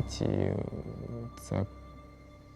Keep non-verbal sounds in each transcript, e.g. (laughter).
апатії це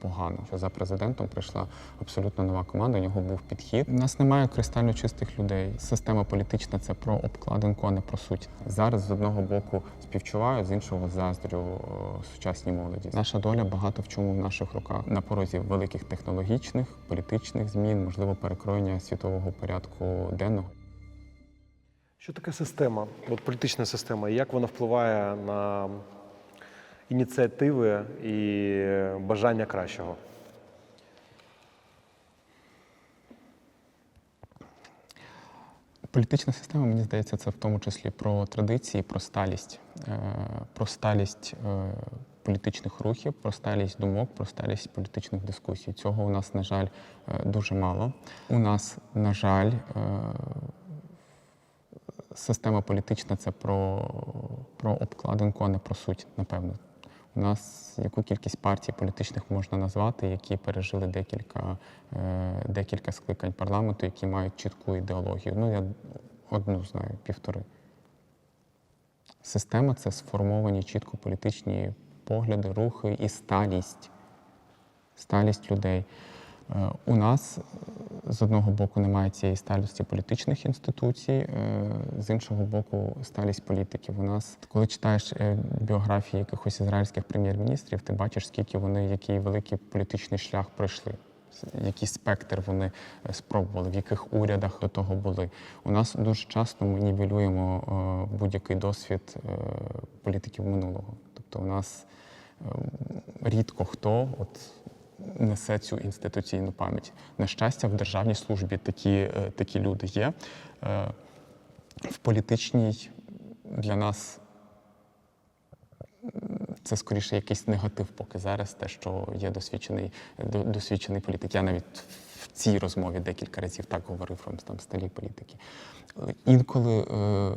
погано. Що за президентом прийшла абсолютно нова команда, у нього був підхід. У нас немає кристально чистих людей. Система політична це про обкладинку, а не про суть. Зараз з одного боку співчуваю, з іншого заздрю е, сучасній молоді. Наша доля багато в чому в наших руках на порозі великих технологічних, політичних змін, можливо, перекроєння світового порядку денного. Що таке система, от політична система, і як вона впливає на ініціативи і бажання кращого? Політична система, мені здається, це в тому числі про традиції, про сталість, Е, про сталість е, політичних рухів, про сталість думок, про сталість політичних дискусій. Цього у нас, на жаль, е, дуже мало. У нас, на жаль, система політична це про, про обкладинку, а не про суть, напевно. У нас яку кількість партій політичних можна назвати, які пережили декілька, е, декілька скликань парламенту, які мають чітку ідеологію. Ну, я одну знаю, півтори. Система це сформовані чітко політичні погляди, рухи і сталість. Сталість людей. Е, У нас е, з одного боку немає цієї сталості політичних інституцій, е, з іншого боку, сталість політиків. У нас, коли читаєш біографії якихось ізраїльських прем'єр-міністрів, ти бачиш, скільки вони, який великий політичний шлях пройшли, який спектр вони спробували, в яких урядах до того були. У нас дуже часто ми нівелюємо будь-який досвід політиків минулого. Тобто, у нас е, рідко хто от несе цю інституційну пам'ять. На щастя, в державній службі такі, е, такі люди є. Е, В політичній для нас це скоріше якийсь негатив, поки зараз те, що є досвідчений, досвідчений політик. Я навіть в цій розмові декілька разів так говорив про там сталі політики. Інколи е,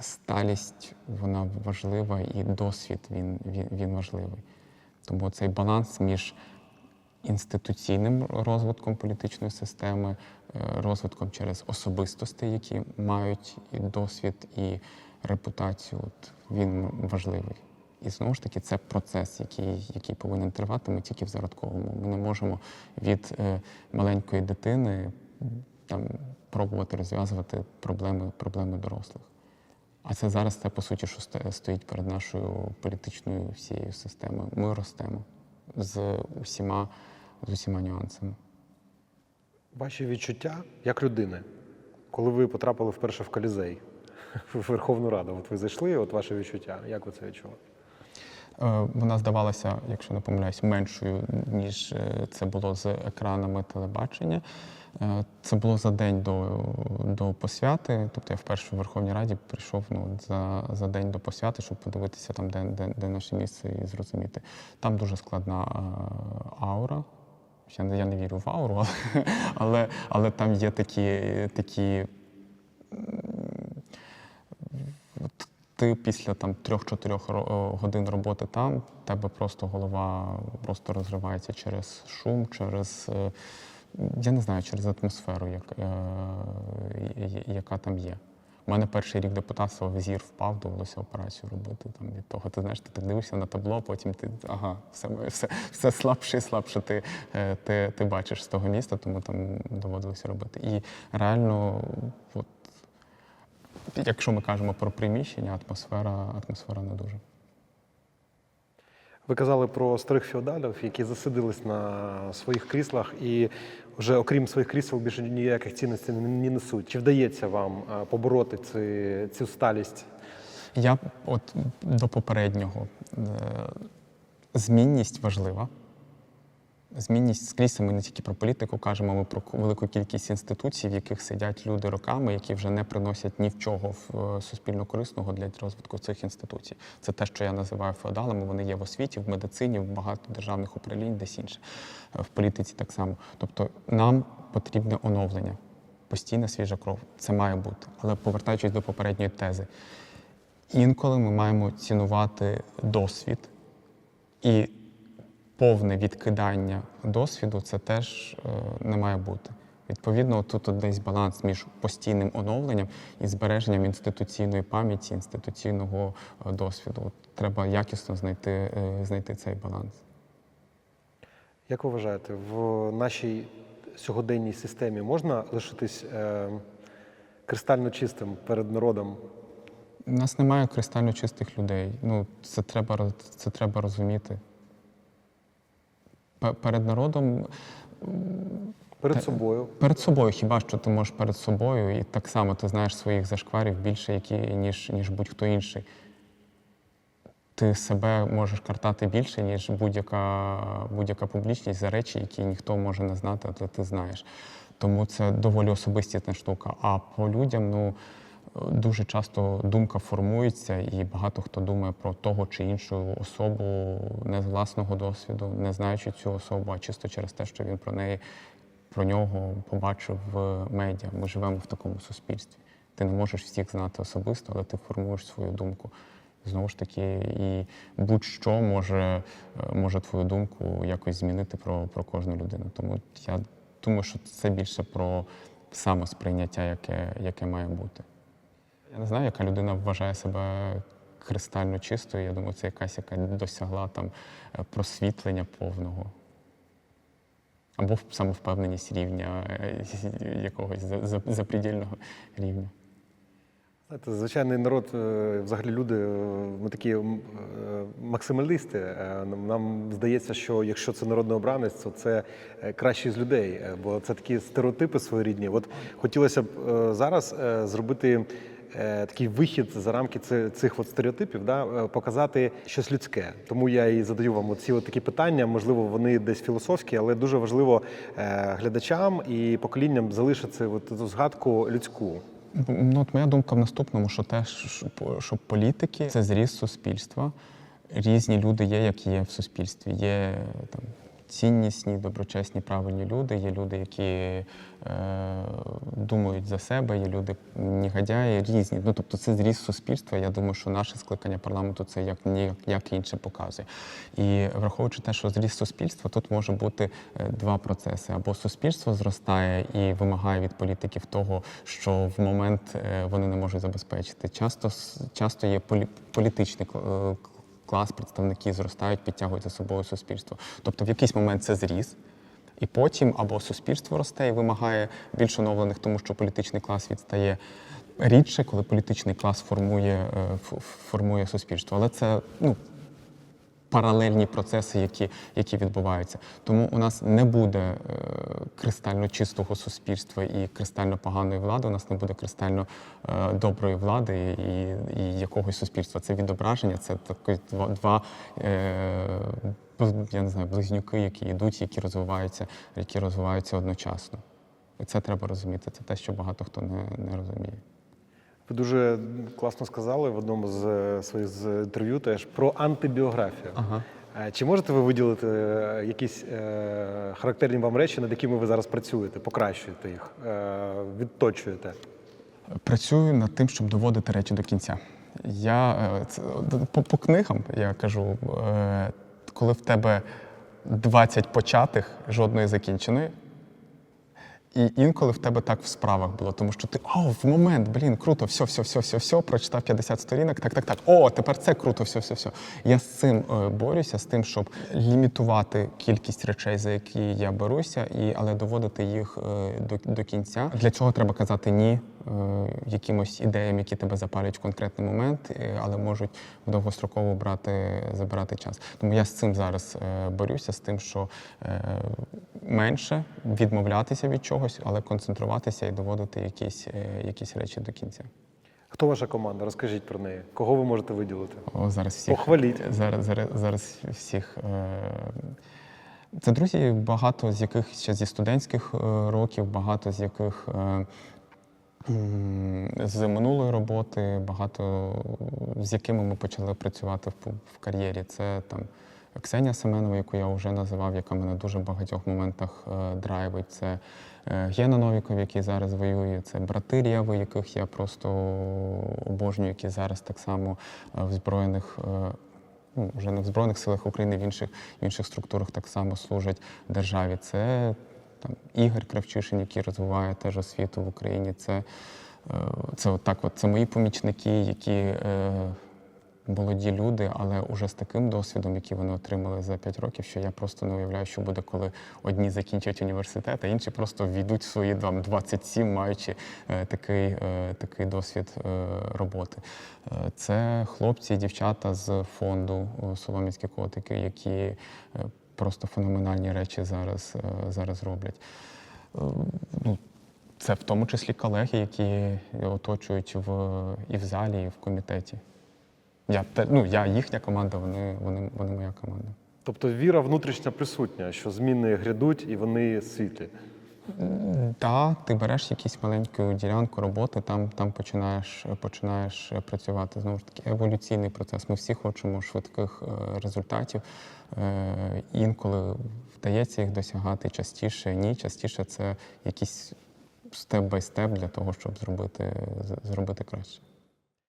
сталість вона важлива, і досвід він, він, він важливий. Тому цей баланс між інституційним розвитком політичної системи, е, розвитком через особистості, які мають і досвід, і репутацію, от він важливий. І знову ж таки, це процес, який, який повинен тривати. Ми тільки в зародковому. Ми не можемо від е, маленької дитини там, пробувати розв'язувати проблеми, проблеми дорослих. А це зараз це по суті, що стоїть перед нашою політичною всією системою. Ми ростемо з усіма, з усіма нюансами. Ваші відчуття як людини, коли ви потрапили вперше в Колізей, (laughs) в Верховну Раду, от ви зайшли, от ваше відчуття, як ви це відчули? Е, Вона здавалася, якщо не помиляюсь, меншою, ніж е, це було з екранами телебачення. Е, Це було за день до, до посвяти. Тобто я вперше в Верховній Раді прийшов ну, за, за день до посвяти, щоб подивитися там, де, де, де наше місце і зрозуміти. Там дуже складна аура. Я не, я не вірю в ауру, але, (laughs) але, але там є такі, такі ти після там трьох-чотирьох ро- годин роботи там, тебе просто голова просто розривається через шум, через е, я не знаю, через атмосферу, як, е, я- яка там є. У мене перший рік депутатства візір впав, довелося операцію робити. Там від того, ти знаєш, ти так дивишся на табло, потім ти ага, все, все, все слабше і слабше ти, е, ти, ти бачиш з того міста, тому там доводилося робити. І реально, от, Якщо ми кажемо про приміщення, атмосфера, атмосфера не дуже. Ви казали про старих феодалів, які засидились на своїх кріслах і вже окрім своїх крісел більше ніяких цінностей не не несуть. Чи вдається вам е, побороти ці, цю сталість? Я от до попереднього е, змінність важлива. Змінність скрізь ми не тільки про політику кажемо, ми про велику кількість інституцій, в яких сидять люди роками, які вже не приносять ні в чого е, суспільно корисного для розвитку цих інституцій. Це те, що я називаю феодалами. Вони є в освіті, в медицині, в багато державних управлінь, десь інше. Е, В політиці так само. Тобто нам потрібне оновлення, постійна свіжа кров. Це має бути. Але повертаючись до попередньої тези, інколи ми маємо цінувати досвід і повне відкидання досвіду це теж е, не має бути. Відповідно, тут десь баланс між постійним оновленням і збереженням інституційної пам'яті, інституційного е, досвіду. От Треба якісно знайти, е, знайти цей баланс. Як ви вважаєте, в нашій сьогоденній системі можна лишитись е, кристально чистим перед народом? У нас немає кристально чистих людей. Ну, це треба, це треба розуміти. Пе- Перед народом Перед собою? Перед собою, хіба що ти можеш перед собою, і так само ти знаєш своїх зашкварів більше, які, ніж, ніж будь-хто інший. Ти себе можеш картати більше, ніж будь-яка, будь-яка публічність за речі, які ніхто може не знати, але ти знаєш. Тому це доволі особистісна штука. А по людям, ну дуже часто думка формується, і багато хто думає про того чи іншу особу не з власного досвіду, не знаючи цю особу, а чисто через те, що він про неї про нього побачив в медіа. Ми живемо в такому суспільстві. Ти не можеш всіх знати особисто, але ти формуєш свою думку. Знову ж таки, і будь-що може, може твою думку якось змінити про, про кожну людину. Тому я думаю, що це більше про самосприйняття, яке, яке має бути. Я не знаю, яка людина вважає себе кристально чистою. Я думаю, це якась, яка досягла там е, просвітлення повного. Або самовпевненість рівня е, якогось за- за- запредельного рівня. Знаєте, звичайний народ, е, взагалі люди, ми такі максималісти. Нам здається, що якщо це народний обранець, то це кращий з людей, бо це такі стереотипи своєрідні. От хотілося б зараз зробити такий вихід за рамки цих от стереотипів, да, е, показати щось людське. Тому я і задаю вам ці такі питання. Можливо, вони десь філософські, але дуже важливо е, глядачам і поколінням залишити цю згадку людську. Ну, от моя думка в наступному, що те, що, політики це зріз суспільства. Різні люди є, які є в суспільстві. Є там ціннісні, доброчесні, правильні люди, є люди, які е, думають за себе, є люди негодяї, різні. Ну, тобто це зріз суспільства. Я думаю, що наше скликання парламенту це як як інше показує. І враховуючи те, що зріз суспільства, тут може бути е, два процеси: або суспільство зростає і вимагає від політиків того, що в момент е, вони не можуть забезпечити. Часто часто є полі, політичний е, клас, представники зростають, підтягують за собою суспільство. Тобто в якийсь момент це зріс. І потім або суспільство росте і вимагає більш оновлених, тому що політичний клас відстає рідше, коли політичний клас формує, е, формує суспільство. Але це ну, паралельні процеси, які, які відбуваються. Тому у нас не буде е, кристально чистого суспільства і кристально поганої влади. У нас не буде кристально е, доброї влади і, і якогось суспільства. Це відображення, це такі два, два е, я не знаю, близнюки, які йдуть, які розвиваються, які розвиваються одночасно. І це треба розуміти. Це те, що багато хто не, не розуміє. Ви дуже класно сказали в одному з е, своїх інтерв'ю теж про антибіографію. Ага. Е, Чи можете ви виділити е, якісь е, характерні вам речі, над якими ви зараз працюєте, покращуєте їх, е, відточуєте? Працюю над тим, щоб доводити речі до кінця. Я це, по, по книгам я кажу, е, коли в тебе 20 початих, жодної закінченої. І інколи в тебе так в справах було, тому що ти о, в момент, блін, круто, все, все, все, все, все, прочитав 50 сторінок, так, так, так. О, тепер це круто, все, все, все. Я з цим е, борюся, з тим, щоб лімітувати кількість речей, за які я беруся, і, але доводити їх е, до, до кінця. Для цього треба казати ні якимось ідеям, які тебе запалюють в конкретний момент, е, але можуть довгостроково брати, забирати час. Тому я з цим зараз е, борюся, з тим, що е, менше відмовлятися від чогось, але концентруватися і доводити якісь, е, якісь речі до кінця. Хто ваша команда? Розкажіть про неї. Кого ви можете виділити? О, зараз всіх Похваліть. Зараз, зараз, зараз всіх. е, Це друзі, багато з яких ще зі студентських е, років, багато з яких е, з минулої роботи, багато з якими ми почали працювати в, в кар'єрі. Це там Ксенія Семенова, яку я вже називав, яка мене в дуже багатьох моментах е, драйвить. Це е, Гена Новіков, який зараз воює, це брати Рєви, яких я просто обожнюю, які зараз так само е, в збройних. е, Ну, вже не в Збройних силах України, в інших, в інших структурах так само служать державі. Це там Ігор Кравчишин, який розвиває теж освіту в Україні. Це, е, це отак, от це мої помічники, які е, молоді люди, але уже з таким досвідом, який вони отримали за 5 років, що я просто не уявляю, що буде, коли одні закінчать університет, а інші просто війдуть в свої там 27, маючи е, такий, е, такий досвід е, роботи. Е, Це хлопці і дівчата з фонду е, Солом'янські котики, які е, просто феноменальні речі зараз, е, зараз роблять. Е, Ну, це в тому числі колеги, які оточують в, і в залі, і в комітеті. Я, ну, я їхня команда, вони, вони, вони моя команда. Тобто віра внутрішня присутня, що зміни грядуть і вони світлі. Так, ти береш якусь маленьку ділянку роботи, там, там починаєш, починаєш працювати. Знову ж таки, еволюційний процес. Ми всі хочемо швидких е, результатів. Е, Інколи вдається їх досягати частіше, ні. Частіше це якийсь степ-бай-степ для того, щоб зробити, зробити краще.